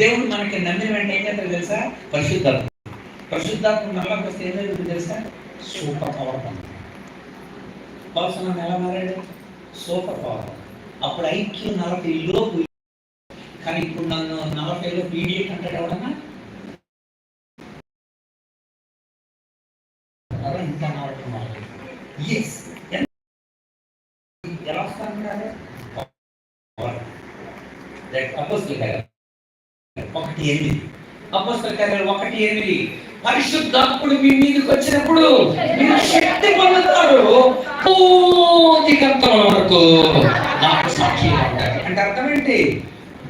దేవుడు మనకి నమ్మిన వెంటనే ఏం చేస్తాడు తెలుసా? పరిశుద్ధాత్మ. పరిశుద్ధాత్మ నల్లకి వస్తే ఏం జరుగుతుంది తెలుసా? సూపర్ పవర్ పొందుతాం ఎలా మారాడు? Super power. అప్పుడు ఐక్యూ నలభై లోపు. కానీ ఇప్పుడు నన్ను నలభైలో పీడిఎట్ అంటాడు ఎవడన్నా అలా ఇంకా నలభై మారాడు. ఎస్ ఎలా వస్తానంటారు అపోస్తుల కార్యాలు ఒకటి ఎనిమిది. అపోస్తుల కార్యాలు ఒకటి ఎనిమిది. పరిశుద్ధాత్ముడు మీ మీదకి వచ్చినప్పుడు మీరు శక్తి పొందుతారు. పూర్తి గంటల వరకు నాకు సాక్షిగా ఉంటారు అంటే అర్థం ఏంటి?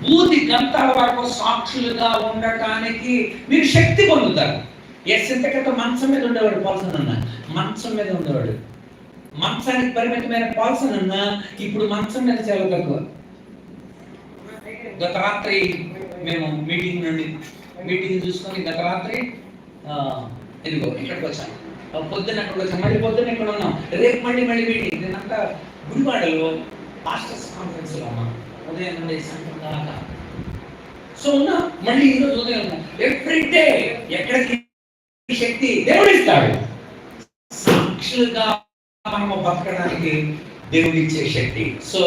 బూది గంటల వరకు సాక్షులుగా ఉండటానికి మీరు శక్తి పొందుతారు. ఎస్ ఇంతకంటే మంచం మీద ఉండేవాడు పాల్సన్ అన్న. మంచం మీద ఉండేవాడు. మంచానికి పరిమితమైన పాల్సన్ అన్న. ఇప్పుడు మంచం మీద చాలా తక్కువ. గత రాత్రి మేము మీటింగ్ నుండి మీటింగ్ చూసుకొని గత రాత్రి ఆ, ఇదిగో ఇక్కడికి వచ్చాం. పొద్దున్న అక్కడికి వచ్చాం. మళ్ళీ పొద్దున్న ఇక్కడ ఉన్నాం. రేపు మళ్ళీ మళ్ళీ మీటింగ్ నేనంతా గుడివాడలో మాస్టర్స్ కాన్ఫరెన్స్లో ఉన్నాం ఉదయం నుండి సాయంత్రం దాకా. సో ఉన్నా. మళ్ళీ ఈరోజు ఉదయం ఉన్నా. ఎవ్రీ డే ఎక్కడికి శక్తి దేవుడు ఇస్తాడు సాక్షులుగా మనము బతకడానికి దేవుడు ఇచ్చే శక్తి. సో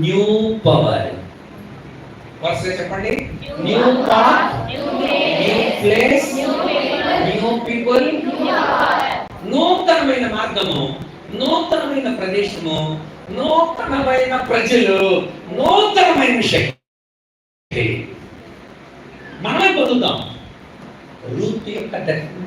న్యూ పవర్ వరుసగా చెప్పండి. New path new place new people నూతనమైన మార్గము నూతనమైన ప్రదేశము నూతనమైన ప్రజలు నూతనమైన శక్తి. మనమే పొందుతాం. రూత్ యొక్క దర్శనం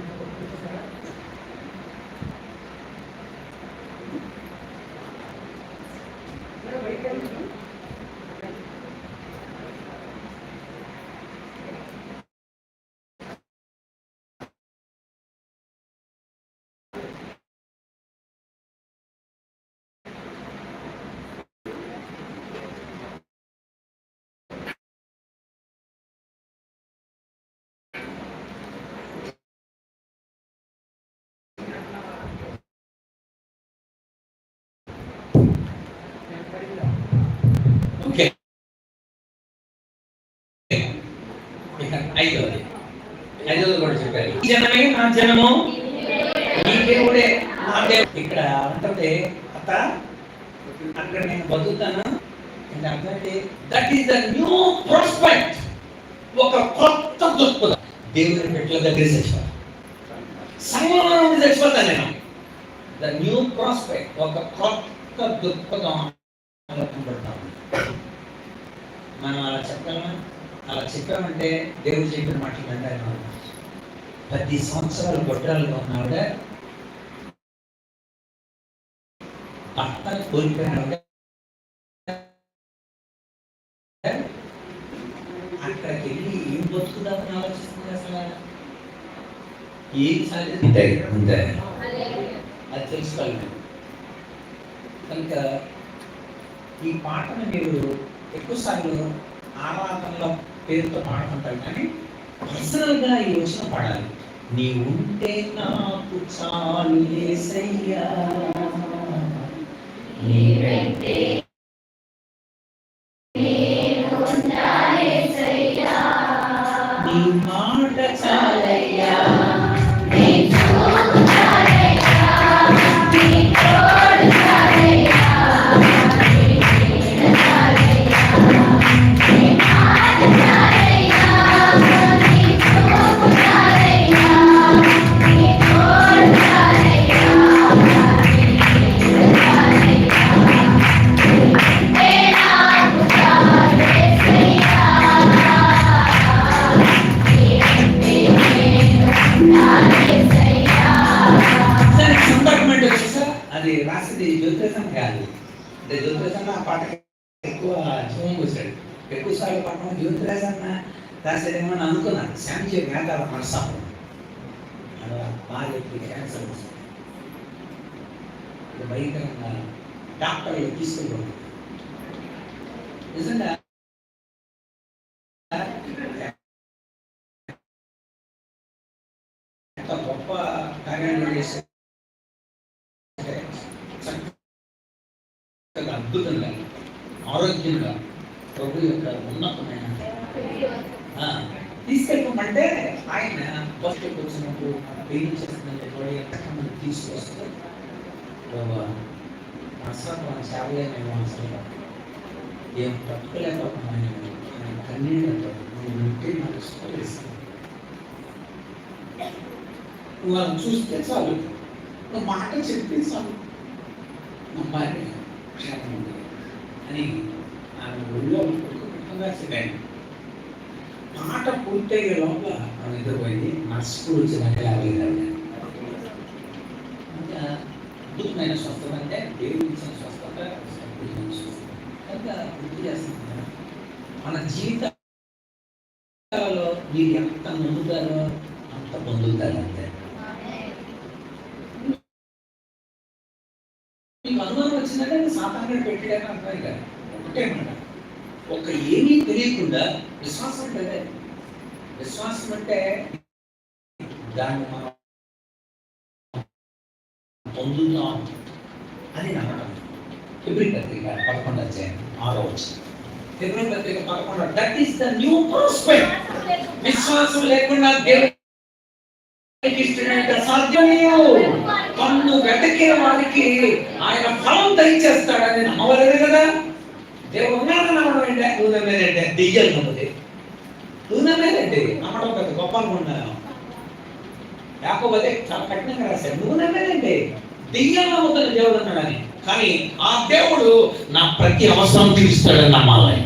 ఓకే ఇక ఐదవది ఐదవది కూడా చెప్పారు జనమే నా జనము. ఈ దేవుడే నా దేవుడు ఇక్కడ అంటే అత్త అక్కడ నేను బతుకుతాను. అంటే that is the new prospect ఒక కొత్త దృక్పథం. దేవుని పెట్ల దగ్గర చచ్చిపోతాను సంగమం నుండి చచ్చిపోతాను నేను ద న్యూ ప్రాస్పెక్ట్ ఒక కొత్త దృక్పథం అలా మనం అలా చెప్పగలమా? అలా చెప్పామంటే దేవుడు చెప్పిన మాటలు అంటే ఆయన పది సంవత్సరాలు గొడ్రాలుగా ఉన్నావిడ భర్త కోల్పోయిన అక్కడికి వెళ్ళి ఏం బతుకుదామని ఆలోచిస్తుంది అసలు? ఏం సాధ్యత అంతే అది తెలుసుకోవాలి. కనుక ఈ పాటను మీరు ఎక్కువసార్లు ఆరాధనల పేరుతో పాడుకుంటారు కానీ పర్సనల్గా ఈ వచ్చిన పాడాలి. నీ ఉంటే నాకు చాలు యేసయ్యా నీ వెంటే నీ మాట చాలయ్యా అంటే జ్యోతిషం ఆ పాట ఎక్కువ జీవం కూర్చాడు ఎక్కువ సార్లు పాడడం జ్యోతిరాజం రాసేదేమో అని అనుకున్నాను. శాంతి మేధాల మనసాపం అలా బాగా క్యాన్సర్ వస్తుంది భయంకరంగా డాక్టర్లు తీసుకెళ్ళి నిజంగా ఎంత గొప్ప కార్యాలు చేసే చక్కగా అద్భుతంగా ఆరోగ్యంగా ప్రభు యొక్క ఉన్నతమైన తీసుకెళ్ళమంటే ఆయన ఫస్ట్ వచ్చినప్పుడు పెళ్ళి చేస్తున్నట్టు కూడా ఎంతమంది తీసుకొస్తే బాబా అసలు మన సేవలే మేము అసలు ఏం తట్టుకోలేకపోతున్నాను కన్నీళ్ళతో నువ్వు ఉంటే నాకు ఇష్టం నువ్వు వాళ్ళని చూస్తే చాలు. నువ్వు మాట చెప్తే చాలు. నా భార్య క్షేమం అని ఆమె ఊళ్ళో వేసిపోయాను మాట పూర్తయ్యే లోపల ఆమె నిద్రపోయింది నర్సుకు వచ్చినాక లేవలేదండి ఇంకా అద్భుతమైన స్వస్థత అంటే దేవుడి ఇచ్చిన స్వస్థత అద్భుతమైన స్వస్థత. కనుక గుర్తు చేస్తున్నాను మన జీవితాలలో మీరు ఎంత ముందుతారో అంత పొందుతారు? అనుమానం వచ్చిందంటే సాధారణ పెట్టాడని అర్థం కాదు ఒకటే మాట. ఒక ఏమీ తెలియకుండా విశ్వాసం అంటే అదే. విశ్వాసం అంటే దాన్ని మనం పొందుతాం అని నమ్మడం ఫిబ్రి పత్రిక పదకొండు అధ్యాయం ఆరో వచ్చింది ఫిబ్రి పత్రిక పదకొండు. That is the new prospect విశ్వాసం లేకుండా దేవునికి వెతకే వారికి ఆయన ఫలం దయచేస్తాడని నమ్మలేదు కదా? దేవుడు ఉన్నాడని నమ్మడం ఏంటంటే నువ్వు నమ్మేదంటే దెయ్యాలు నమ్మది నువ్వు నమ్మేదంటే నమ్మడం పెద్ద గొప్ప అనుకుంటున్నాను. లేకపోతే చాలా కఠినంగా రాశాడు. నువ్వు నమ్మేదంటే దెయ్యాలు నమ్ముతున్న దేవుడు అన్నాడని కానీ ఆ దేవుడు నా ప్రతి అవసరం తీరుస్తాడని నమ్మాలి.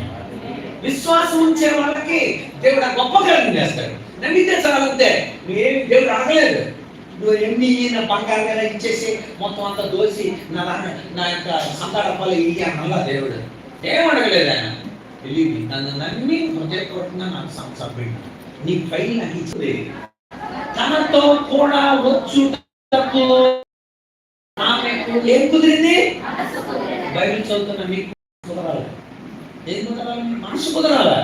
విశ్వాసం ఉంచే వాళ్ళకి దేవుడు ఆ గొప్ప కార్యం చేస్తాడు. నమ్మితే చాలంతే. నువ్వేమి దేవుడు అడగలేదు. నువ్వు ఎన్ని ఈయన బంగారు కదా ఇచ్చేసి మొత్తం అంతా దోసి నా నాన్న నా యొక్క సంతాడప్పాలు ఇయ్యి అన్నలా దేవుడు. ఏమడగలేదు ఆయన. తెలియదు నన్ను నమ్మి హృదయపూర్వకంగా నాకు సంసభ్యుడు నీ ఫైల్ నాకు ఇచ్చింది తనతో కూడా వచ్చు ఆమెకు ఏం కుదిరింది? బైబిల్ చదువుతున్న మీకు కుదరాలి. ఏం కుదరాలి? మనసు కుదరాలి?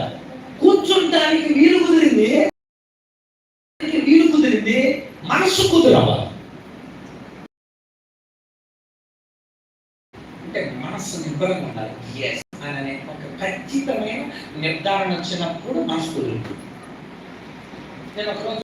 కూర్చుంటానికి వీలు కుదిరింది వీలు కుదిరింది రావాలి. అంటే మనస్సు నిబ్బరంగా ఉండాలి. ఎస్ అననే ఒక ఖచ్చితమైన నిర్ధారణ వచ్చినప్పుడు మనసు కుదురుతుంది. నేను ఒకరోజు